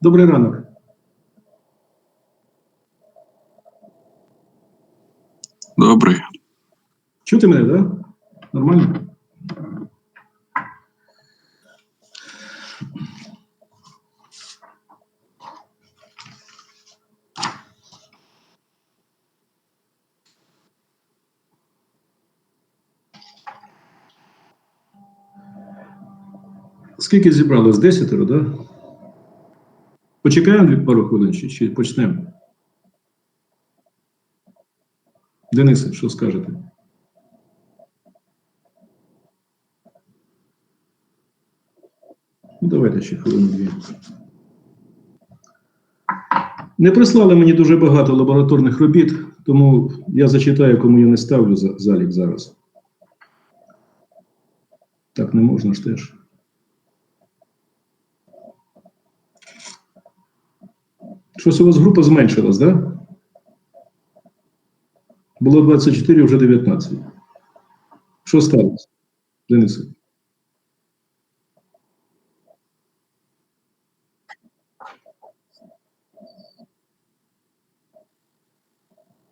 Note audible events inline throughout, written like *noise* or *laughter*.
Добрий ранок. Добрий. Чути мене, так? Да? Нормально? Скільки зібралось? Десятеро, так? Да? Почекаємо пару хвилин чи, чи почнемо? Денисе, що скажете? Ну, давайте ще хвилину дві. Не прислали мені дуже багато лабораторних робіт, тому я зачитаю, кому я не ставлю за залік зараз. Так не можна ж теж. Щось у вас група зменшилась, так? Да? Було 24, вже 19. Що сталося, Денисе?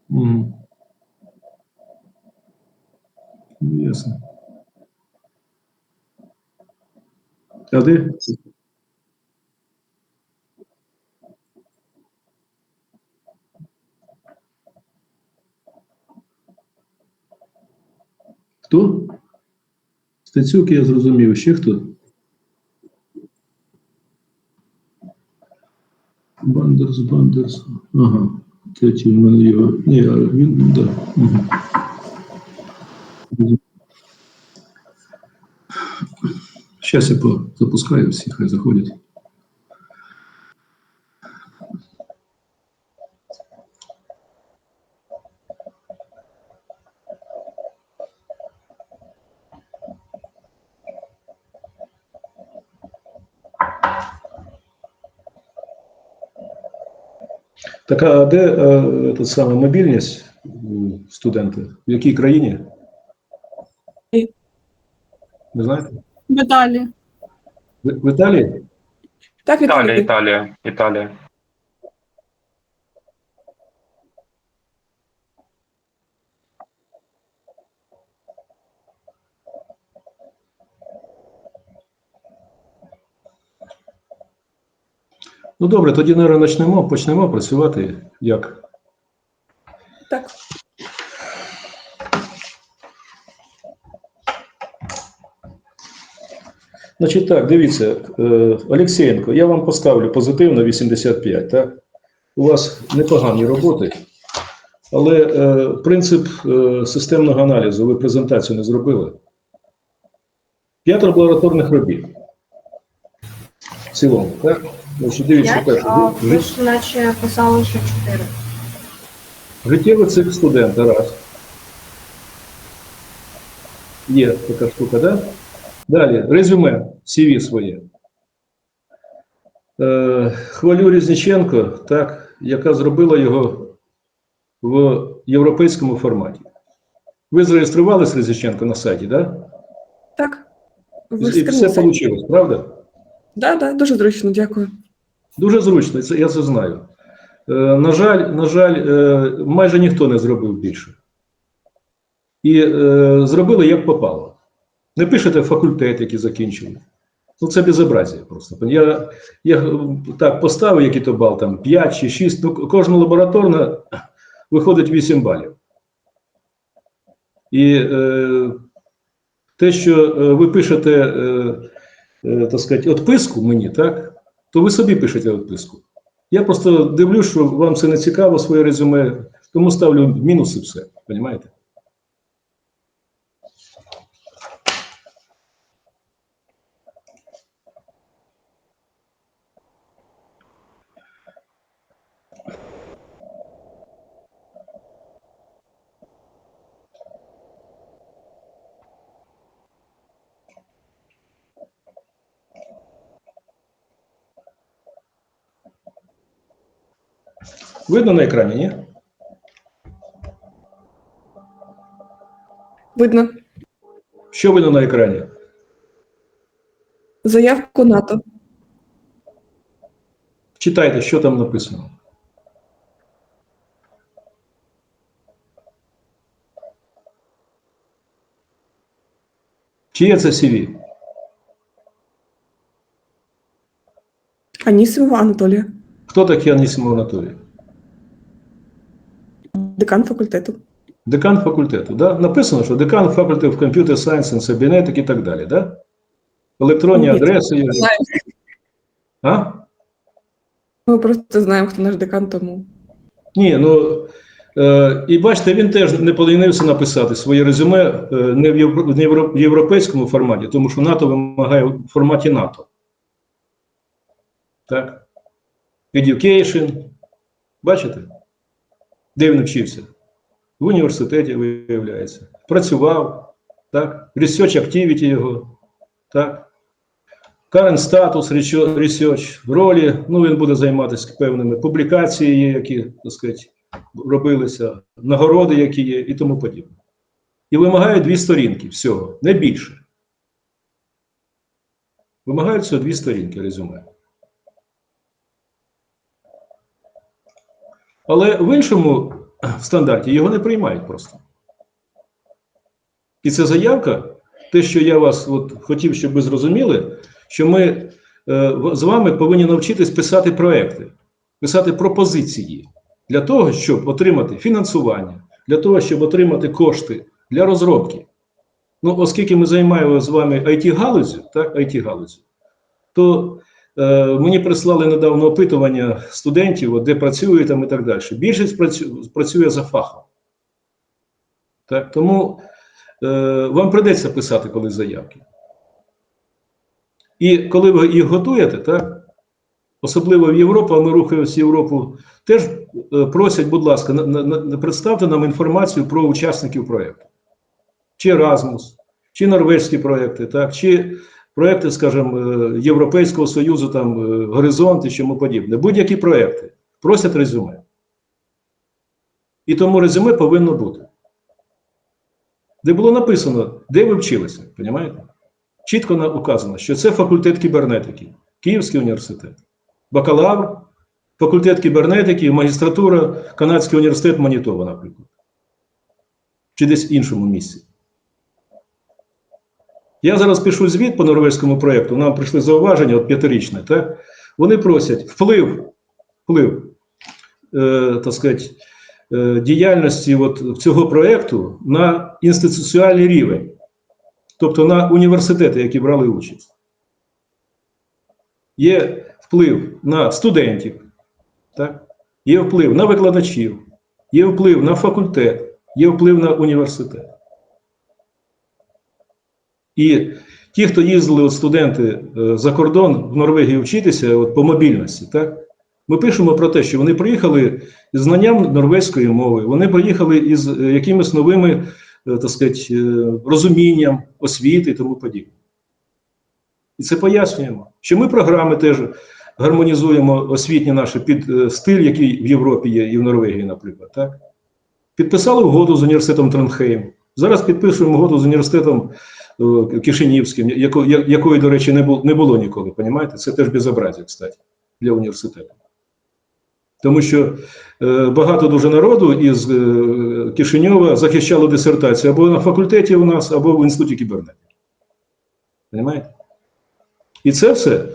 Ну, Ясно. А де? Хто? Стецюк, я зрозумів. Ще хто? Бандерс, Бандерс. Ага. Третій в мене його. Ні, він, да. Угу. Я запускаю всіх, хай заходять. Так, а де е, та саме мобільність студенти? В якій країні? Ні. Ви знаєте? В Італії. В, в Італії? Так, Італія, Італія, Італія. Ну добре, тоді, наверное, почнемо, почнемо працювати як. Так. Значить так, дивіться, е, Олексієнко, я вам поставлю позитивно 85, так? У вас непогані роботи, але е, принцип е, системного аналізу ви презентацію не зробили. П'ять лабораторних робіт. В цілому, так? Значить, дивіться, П'ять, а ви ж наче писали, що чотири. Життєвий цикл студента, раз. Є така штука, да? Далі, резюме, CV своє. Е, хвалю Різниченко, так, яка зробила його в європейському форматі. Ви зареєструвалися Різниченко на сайті, да? Так. Ви І все вийшло, правда? Да, да, дуже зручно, дякую. Дуже зручно, це, я це знаю. Е, на жаль, на жаль, е, майже ніхто не зробив більше. І е, зробили як попало. Не пишете факультет, який закінчили. Ну, це безобразія просто. Я, я так поставив який то бал, там 5 чи 6, ну, кожна лабораторна виходить 8 балів. І е, те, що ви пишете, е, е, так сказати, відписку мені, так? То ви собі пишете відписку. Я просто дивлюсь, що вам це не цікаво, своє резюме, тому ставлю мінуси все. Розумієте? Видно на екрані, ні? Видно. Що видно на екрані? Заявку НАТО. Читайте, що там написано. Чиє це CV? Анісимова Анатолія, Хто такий Анісимов Анатолій? Декан факультету. Декан факультету. Да? Написано, що декан факультету Computer Science and Cybernetics і так далі. Да? Електронні Ні, адреси. його. А? Ми просто знаємо, хто наш декан, тому. Ні, ну е, і бачите, він теж не полінився написати своє резюме е, не в, євро, не в європейському форматі, тому що НАТО вимагає в форматі НАТО. Так? Education. Бачите? Де він вчився? В університеті, виявляється. Працював, так? Research activity його. Так? Current status, research- ролі, ну він буде займатися певними публікаціями, які, так сказати, робилися, нагороди, які є, і тому подібне. І вимагають дві сторінки всього, не більше. Вимагають всього дві сторінки резюме. Але в іншому стандарті його не приймають просто. І це заявка, те, що я вас от, хотів, щоб ви зрозуміли, що ми е, з вами повинні навчитись писати проекти, писати пропозиції для того, щоб отримати фінансування, для того, щоб отримати кошти для розробки. Ну, оскільки ми займаємо з вами IT-галузю, так, IT-галузю, то мені прислали недавно опитування студентів, де працюють там і так далі. Більшість працю, працює за фахом. Так, тому е, вам придеться писати колись заявки. І коли ви їх готуєте, так, особливо в Європу, а ми рухаємося в Європу, теж е, просять, будь ласка, на, на, представте нам інформацію про учасників проєкту. Чи Erasmus, чи норвезькі проєкти, так, чи проєкти, скажімо, е, Європейського Союзу, там, е, Горизонт і чому подібне. Будь-які проєкти просять резюме. І тому резюме повинно бути. Де було написано, де ви вчилися, розумієте? Чітко указано, що це факультет кібернетики, Київський університет, бакалавр, факультет кібернетики, магістратура, Канадський університет Манітова, наприклад. Чи десь в іншому місці. Я зараз пишу звіт по норвезькому проєкту, нам прийшли зауваження, от п'ятирічне, так? Вони просять вплив, вплив, е, так сказати, е, діяльності от цього проєкту на інституціальний рівень, тобто на університети, які брали участь. Є вплив на студентів, так? є вплив на викладачів, є вплив на факультет, є вплив на університет. І ті, хто їздили от студенти е, за кордон в Норвегію вчитися от, по мобільності, так? ми пишемо про те, що вони приїхали з знанням норвезької мови, вони приїхали із е, якимись новими, е, так сказати, розумінням освіти і тому подібне. І це пояснюємо, що ми програми теж гармонізуємо освітні наші під стиль, який в Європі є, і в Норвегії, наприклад. Так? Підписали угоду з університетом Тронхейм. Зараз підписуємо угоду з університетом Кишинівським, яко, я- якої, до речі, не було, не було ніколи. Понімаєте? Це теж безобразя, кстати, для університету. Тому що е, багато дуже народу із е, Кишиньова захищало дисертацію або на факультеті у нас, або в інституті кібернетики. Понімаєте? І це все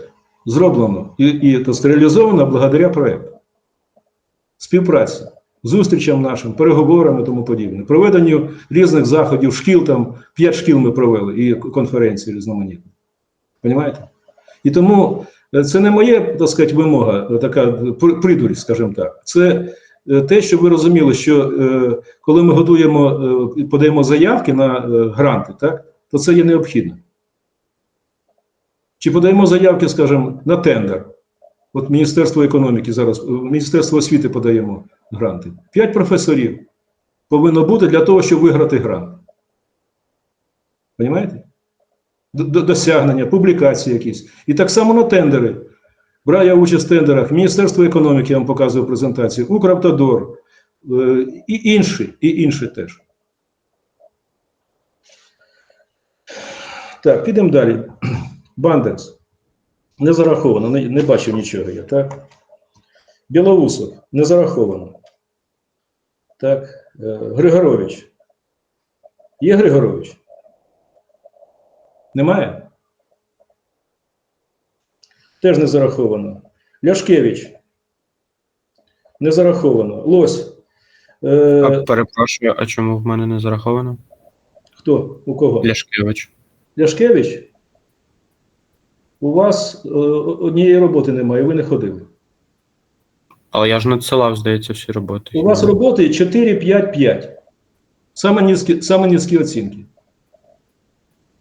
зроблено і, і реалізовано благодаря проєкту. Співпраці, зустрічам нашим, переговорам і тому подібне, проведенню різних заходів, шкіл там, п'ять шкіл ми провели і конференції різноманітні. Понімаєте? І тому е, це не моє, так сказати, вимога, е, така пр- придурь, скажімо так. Це е, те, що ви розуміли, що коли ми готуємо, е, і подаємо заявки на гранти, так, то це є необхідно. Чи подаємо заявки, скажімо, на тендер? От Міністерство економіки зараз, Міністерство освіти подаємо гранти. П'ять професорів повинно бути для того, щоб виграти грант. Д- Досягнення, публікації якісь. І так само на тендери. Брав я участь в тендерах, Міністерство економіки я вам показував презентацію, Укравтодор е, і інші, і інші теж. Так, підемо далі. *clears throat* Бандекс. Не зараховано, не, не бачив нічого я, так? Білоусов, не зараховано. Так, е, Григорович. Є Григорович? Немає? Теж не зараховано. Ляшкевич. Не зараховано. Лось. Е, А, перепрошую, а чому в мене не зараховано? хто? У кого? Ляшкевич. Ляшкевич? У вас е, однієї роботи немає, ви не ходили. Але я ж надсилав, здається, всі роботи. У вас роботи 4, 5, 5. Саме низькі, саме низькі оцінки.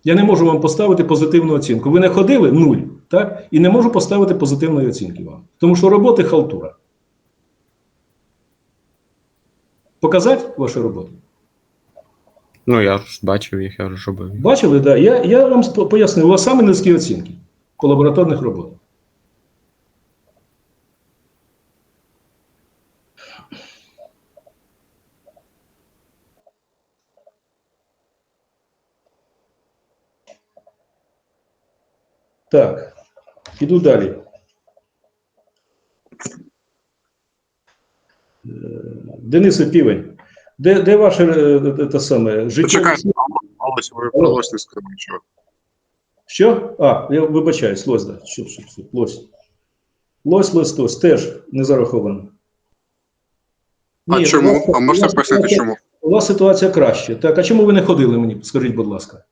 Я не можу вам поставити позитивну оцінку. Ви не ходили нуль, так? І не можу поставити позитивної оцінки вам. Тому що роботи халтура. Показати ваші роботи? Ну, я ж бачив їх, я ж робив. Бачили, так. Да. Я, я вам пояснив, у вас саме низькі оцінки по лабораторних роботах. Так, іду далі. Е, Денисе Півень, де, де ваше е, те саме життя? Почекайте, ви про лось не сказали, що. Що? А, я вибачаюсь, лось, да. Що, що, що, лось. Лось, лось, лось, теж не зараховано. А Ні, чому? вас- А можете пояснити, чому? У вас ситуація краще. Так, а чому ви не ходили мені? Скажіть, будь ласка.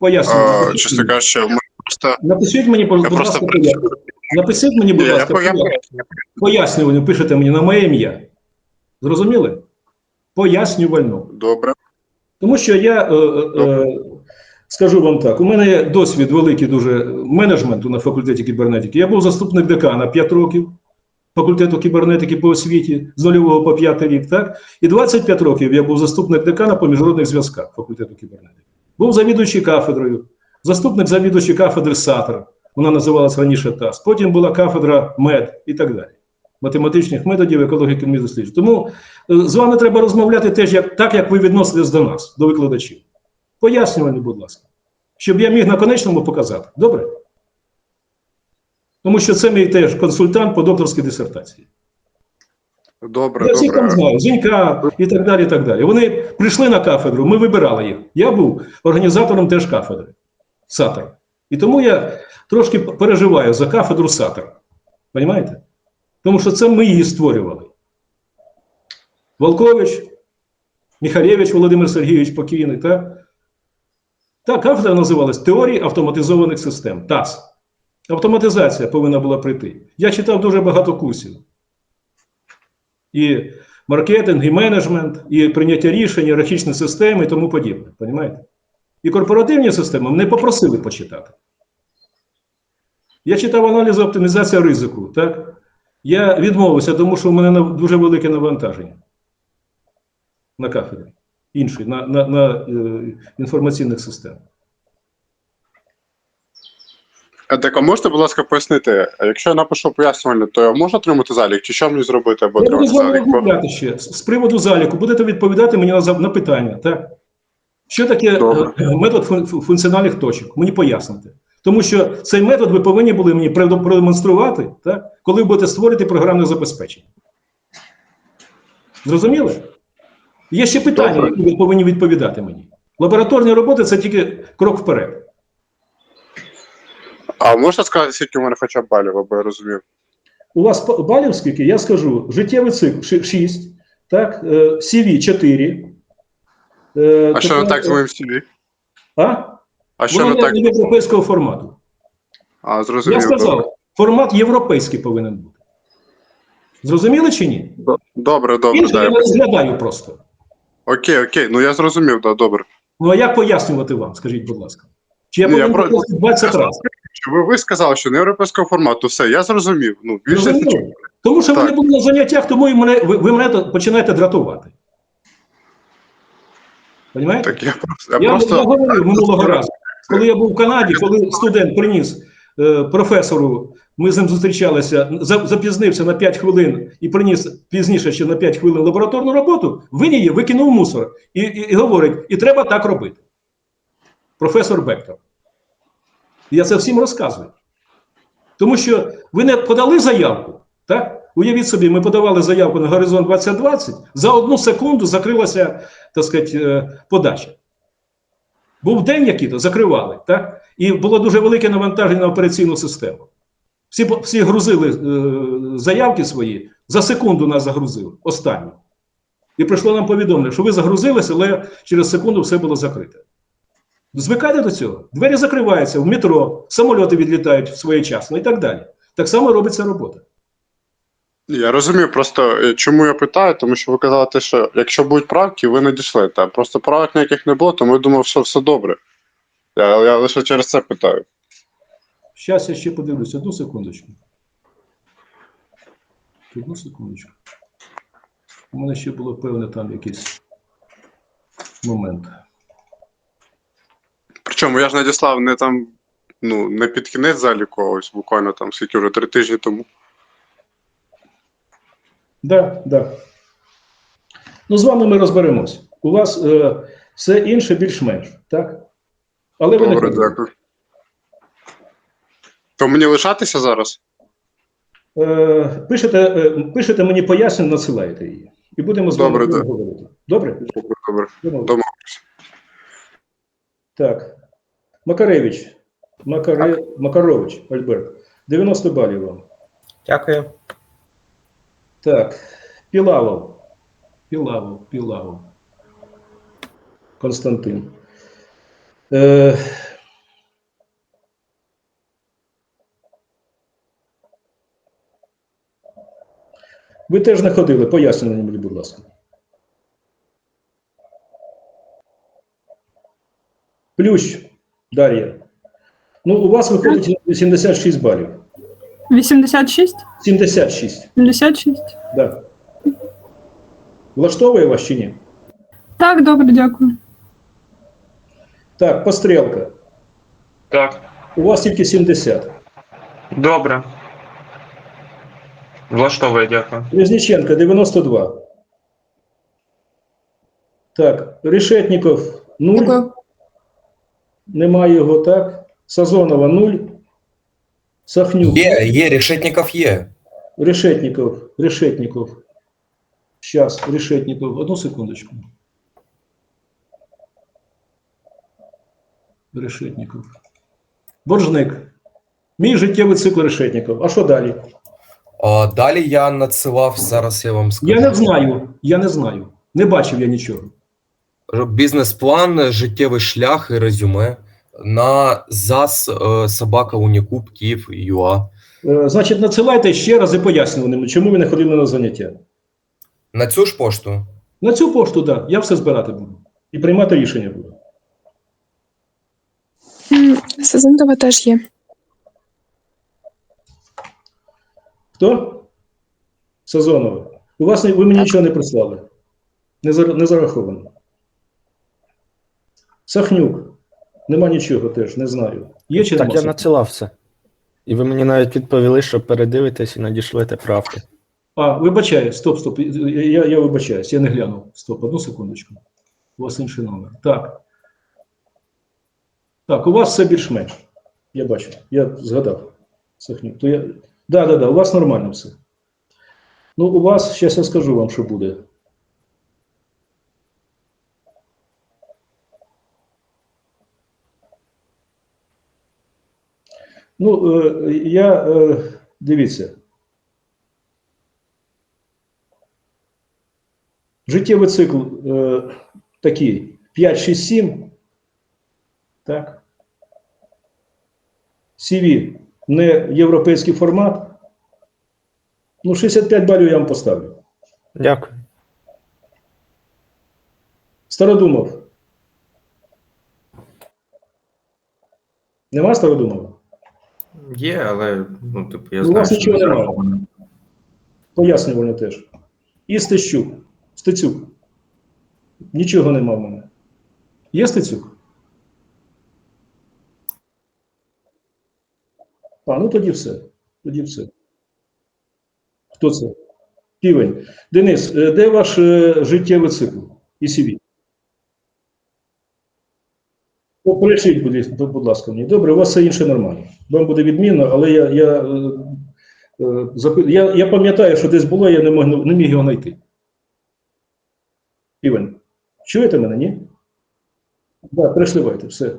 Поясніть. А, чесно кажучи, ми просто. Напишіть мені, будь просто ласка, працюю. поясню. Напишіть мені, будь ласка, пояснювальну, пишете мені на моє ім'я. Зрозуміли? Пояснювальну. Добре. Тому що я е, е, е, скажу вам так: у мене є досвід великий дуже менеджменту на факультеті кібернетики. Я був заступник декана 5 років факультету кібернетики по освіті з нульового по п'ятий рік, так? І 25 років я був заступник декана по міжнародних зв'язках факультету кібернетики. Був завідуючий кафедрою, заступник завідуючий кафедри САТР. Вона називалась раніше ТАС. Потім була кафедра МЕД і так далі. Математичних методів екології економічних досліджень. Тому е, з вами треба розмовляти теж як, так, як ви відноситесь до нас, до викладачів. Пояснювальні, будь ласка. Щоб я міг на конечному показати. Добре? Тому що це мій теж консультант по докторській дисертації. Добре, Я всіх там знаю, Зінька і так далі. і так далі. Вони прийшли на кафедру, ми вибирали їх. Я був організатором теж кафедри САТР. І тому я трошки переживаю за кафедру САТР. Понімаєте? Тому що це ми її створювали. Волкович, Міхалєвич Володимир Сергійович покійний, так? Та кафедра називалась Теорії автоматизованих систем. ТАС. Автоматизація повинна була прийти. Я читав дуже багато курсів. І маркетинг, і менеджмент, і прийняття рішень, ієрархічні системи і тому подібне. Понімаєте? І корпоративні системи мене попросили почитати. Я читав аналізи оптимізація ризику. Так? Я відмовився, тому що в мене дуже велике навантаження на кафедрі. Інший, на, на, на е, інформаційних системах. А так, а можете, будь ласка, пояснити, а якщо я напишу пояснювальне, то я можу отримати залік? Чи що мені зробити, аби Я буду отримати з вами залік? Бо- розмовляти ще з приводу заліку. Будете відповідати мені на, за- на питання. Так? Що таке Добре. е, метод фун- фу- функціональних точок? Мені пояснити. Тому що цей метод ви повинні були мені продем- продемонструвати, так? коли ви будете створити програмне забезпечення. Зрозуміли? Є ще питання, Добре. які ви повинні відповідати мені. Лабораторні роботи це тільки крок вперед. А можете сказати, скільки в мене хоча б балів, аби я розумів? У вас балів скільки? Я скажу, життєвий цикл 6, так, е, CV 4. Е, А що не так з моїм CV? А? А що Воно не так? європейського формату. А, Я зрозумів. добре. сказав, формат європейський повинен бути. Зрозуміли чи ні? Добре, добре, Інше да, я я не розглядаю просто. Окей, окей, ну я зрозумів, да, добре. Ну а як пояснювати вам, скажіть, будь ласка? Чи я Ні, я про- просто 20 разів? Що ви, ви сказали, що не європейського формату, все, я зрозумів. Ну, більше Зрозуміли? нічого. Тому що ви не були на заняттях, тому і мене, ви, ви мене то- починаєте дратувати. Понімаєте? Так я просто. Я, Я, просто... я говорив минулого разу, коли я був в Канаді, коли студент приніс е, професору, ми з ним зустрічалися, за- запізнився на 5 хвилин і приніс пізніше ще на 5 хвилин лабораторну роботу, він її викинув в мусор і, і, і говорить, і треба так робити. Професор Бектор. Я це всім розказую. Тому що ви не подали заявку, Так? Уявіть собі, ми подавали заявку на горизонт 2020, за одну секунду закрилася, так сказати, е, подача. Був день який-то, закривали, так? І було дуже велике навантаження на операційну систему. Всі, всі грузили е, заявки свої, за секунду нас загрузили, останню. І прийшло нам повідомлення, що ви загрузилися, але через секунду все було закрите. Звикайте до цього. Двері закриваються в метро, самольоти відлітають своєчасно і так далі. Так само робиться робота. Я розумію, просто е, чому я питаю, тому що ви казали, що якщо будуть правки, ви не дійшли. Та просто правок ніяких не було, тому я думав, що все добре. Я, я лише через це питаю. Щас я ще подивлюся, одну секундочку. Одну секундочку. У мене ще було певне там якийсь момент. Причому я ж надіслав не там, ну, не під кінець заліку, а ось буквально там скільки вже три тижні тому. Да, да. Ну, з вами ми розберемось. У вас е, все інше більш-менш, так? Але ви Добре, не дякую. То мені лишатися зараз? е, пишете, е, пишете мені пояснення, надсилаєте її. І будемо з вами Добре, да. говорити. Добре? Добре, добре. Домовились. Так. Макаревич. Макаре... Макарович Альберт. 90 балів вам. Дякую. Так. Пілавов. Пілавов, Пілавов. Константин. Е... Ви теж не ходили, пояснення мені, будь ласка. Плющ, Дар'я. Ну, у вас виходить 86 балів. 86? 76, 76? да. Влаштовує вас чи ні? Так, добре, дякую. Так, пострілка. Так, У вас тільки 70. добре. Влаштовує, дякую. Резніченко 92. Так, Решетніков 0. Дякую. Немає його, так. Сазонова 0. Сахнюк. Є, є, Решетников є. Решетніков. Решетніков. Сейчас, Решетніков. Одну секундочку. Решетніков. Боржник. Мій життєвий цикл Решетніков. А що далі? А, далі я надсилав, зараз я вам скажу. Я не знаю. Я не знаю. Не бачив я нічого. Бізнес-план, життєвий шлях і резюме на ЗАС е, собака Унікуб Київ ЮА. Е, Значить, надсилайте ще раз і пояснювали, чому ви не ходили на заняття. На цю ж пошту. На цю пошту, так. Да, я все збирати буду. І приймати рішення буду. Сазонова теж є. Хто? Сазонова. У вас ви мені нічого не прислали. Не, зар- не зараховано. Сахнюк. Нема нічого теж, не знаю. Є чи Так я надсилав все. І ви мені навіть відповіли, що передивитесь і надішлете правки. А, вибачаю, стоп, стоп. Я, я вибачаюсь, я не глянув. Стоп, одну секундочку. У вас інший номер. Так. Так, у вас все більш-менш. Я бачу, я згадав. Сахнюк. То я... Да, да, да, у вас нормально все. Ну, у вас, зараз я скажу вам, що буде. Ну, е, я, е, дивіться. Життєвий цикл е, такий 5, 6, 7. Так. CV не європейський формат. Ну, 65 балів я вам поставлю. Дякую. Стародумов. Нема Стародумова? Є, але ну, типу, я Ну, у знаю, вас що нічого не немає. Пояснювально теж. І Стецюк. Стецюк. Нічого нема в мене. Є Стецюк? А, ну тоді все. Тоді все. Хто це? Півень. Денис, е, де ваш е, життєвий цикл? І CV? О, будь, будь ласка, мені. Добре, у вас все інше нормально. Вам буде відмінно, але я, я е, Я, я пам'ятаю, що десь було, я не, мог, не міг його знайти. Іван, чуєте мене, ні? Так, да, перешливайте, все.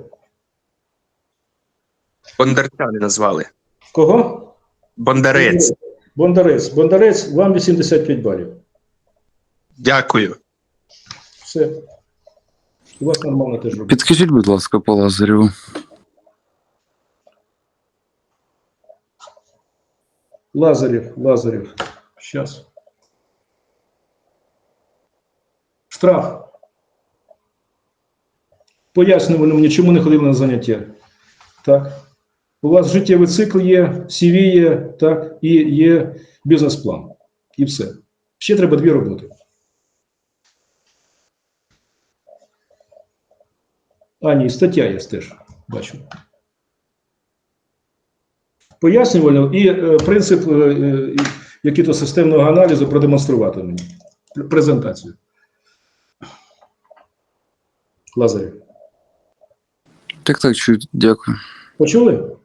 Бондарчани назвали. Кого? Бондарець. Бондарець. Бондарець, вам 85 балів. Дякую. Все. У вас нормально теж робить. Підкажіть, будь ласка, по Лазареву. Лазарев, Лазарев. Сейчас. Штраф. Пояснювали мені, чому не ходив на заняття. Так. У вас життєвий цикл є, CV є, так, і є бізнес-план. І все. Ще треба дві роботи. А, ні, стаття є теж, бачу. Пояснювально і е, принцип е, е, який-то системного аналізу продемонструвати мені. Презентацію. Лазарів. Так, так, чую, дякую. Почули?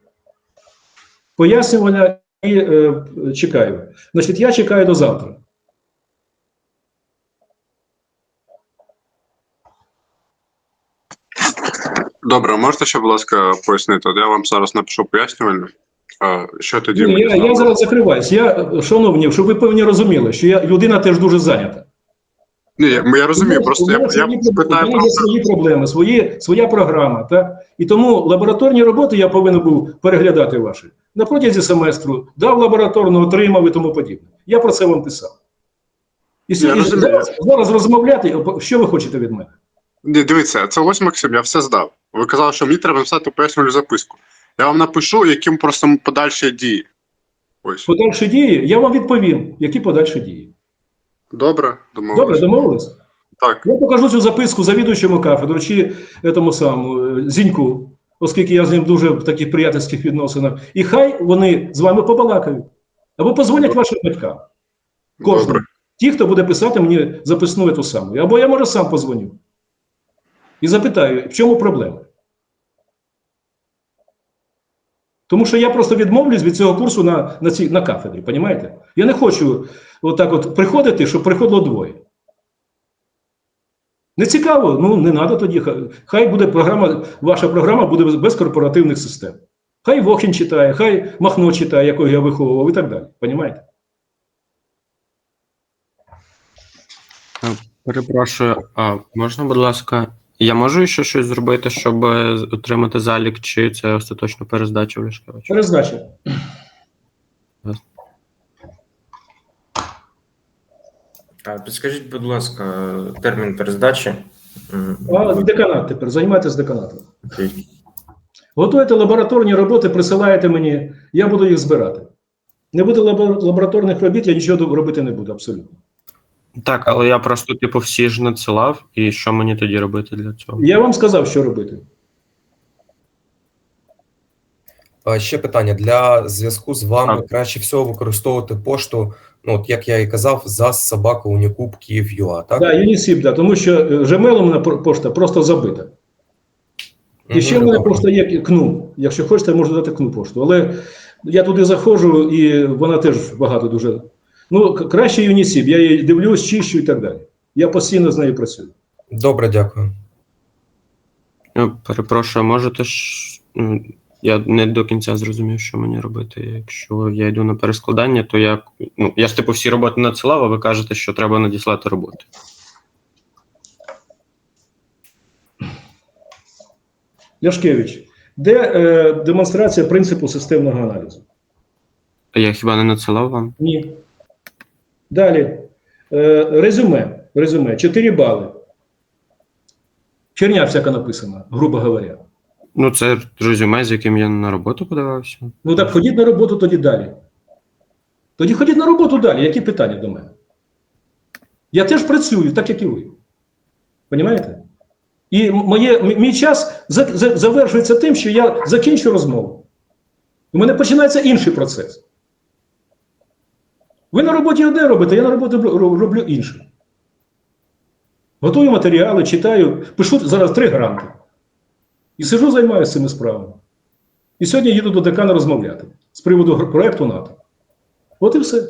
Пояснювання і е, чекаю. Значить, я чекаю до завтра. Добре, можете ще, будь ласка, пояснити? От я вам зараз напишу пояснювальну. А, що тоді Ні, мені я, я зараз закриваюсь. Я, шановні, щоб ви певні розуміли, що я людина теж дуже зайнята. Ні, я, я розумію, просто я, я проблеми, у про мене є свої проблеми, свої, своя програма. Так? І тому лабораторні роботи я повинен був переглядати ваші. На протязі семестру дав лабораторну, отримав і тому подібне. Я про це вам писав. І сьогодні розумію. зараз, зараз розмовляти, що ви хочете від мене? Ні, дивіться, це ось Максим, я все здав. Ви казали, що мені треба написати пояснювальну записку. Я вам напишу, яким просто подальші дії. Ось. Подальші дії, я вам відповім, які подальші дії. Добре, домовились. Добре, домовились? Так. Я покажу цю записку завідуючому кафедру чи тому самому е, Зіньку, оскільки я з ним дуже в таких приятельських відносинах. І хай вони з вами побалакають. Або позвонять вашим батькам. Кожному. Добре. Ті, хто буде писати мені записну ту саму. Або я може сам позвоню. І запитаю, в чому проблема. Тому що я просто відмовлюсь від цього курсу на, на, цій, на кафедрі, розумієте? Я не хочу отак от приходити, щоб приходило двоє. Не цікаво, ну не треба тоді. Хай- буде програма, ваша програма буде без, корпоративних систем. Хай Вохін читає, хай Махно читає, якого я виховував, і так далі. Понімаєте? Перепрошую, а можна, будь ласка, я можу ще щось зробити, щоб е, отримати залік, чи це остаточно перездача в Лешкевича? Перездача. А, Підскажіть, будь ласка, термін перездачі. А деканат тепер, займайтесь деканатом. окей. Готуєте лабораторні роботи, присилаєте мені, я буду їх збирати. Не буде лабораторних робіт, я нічого робити не буду, абсолютно. Так, але я просто, типу, всі ж надсилав, і що мені тоді робити для цього? Я вам сказав, що робити. А, Ще питання для зв'язку з вами А. краще всього використовувати пошту, ну от як я і казав, за собака Унікуб Київ.ua, так? Так, Юнісіп, да, тому що е, Gmail у мене по- пошта просто забита. І Мгм, ще в мене добре. просто є КНУ. Якщо хочете, можу дати КНУ пошту. Але я туди заходжу, і вона теж багато дуже. Ну, краще Юнісіп, я її дивлюсь, чищу і так далі. Я постійно з нею працюю. Добре, дякую. Я перепрошую, можете ж. Я не до кінця зрозумів, що мені робити. Якщо я йду на перескладання, то я. Ну, я ж типу всі роботи надсилав, а ви кажете, що треба надіслати роботи. Ляшкевич, де е, демонстрація принципу системного аналізу? А я хіба не надсилав вам? Ні. Далі. Е, резюме. Резюме. 4 бали. Черня всяка написана, грубо говоря. Ну, це резюме, з яким я на роботу подавався. Ну так ходіть на роботу тоді далі. Тоді ходіть на роботу далі. Які питання до мене? Я теж працюю, так як і ви. Понімаєте? І моє, мій час за, за, завершується тим, що я закінчу розмову. У мене починається інший процес. Ви на роботі одне робите, я на роботі роблю інше. Готую матеріали, читаю, пишу зараз три гранти. І сижу, займаюся цими справами. І сьогодні їду до декана розмовляти з приводу проекту НАТО. От і все.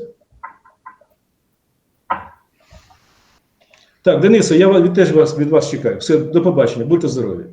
Так, Денисе, я ва- теж вас, від вас чекаю. Все, до побачення, будьте здорові.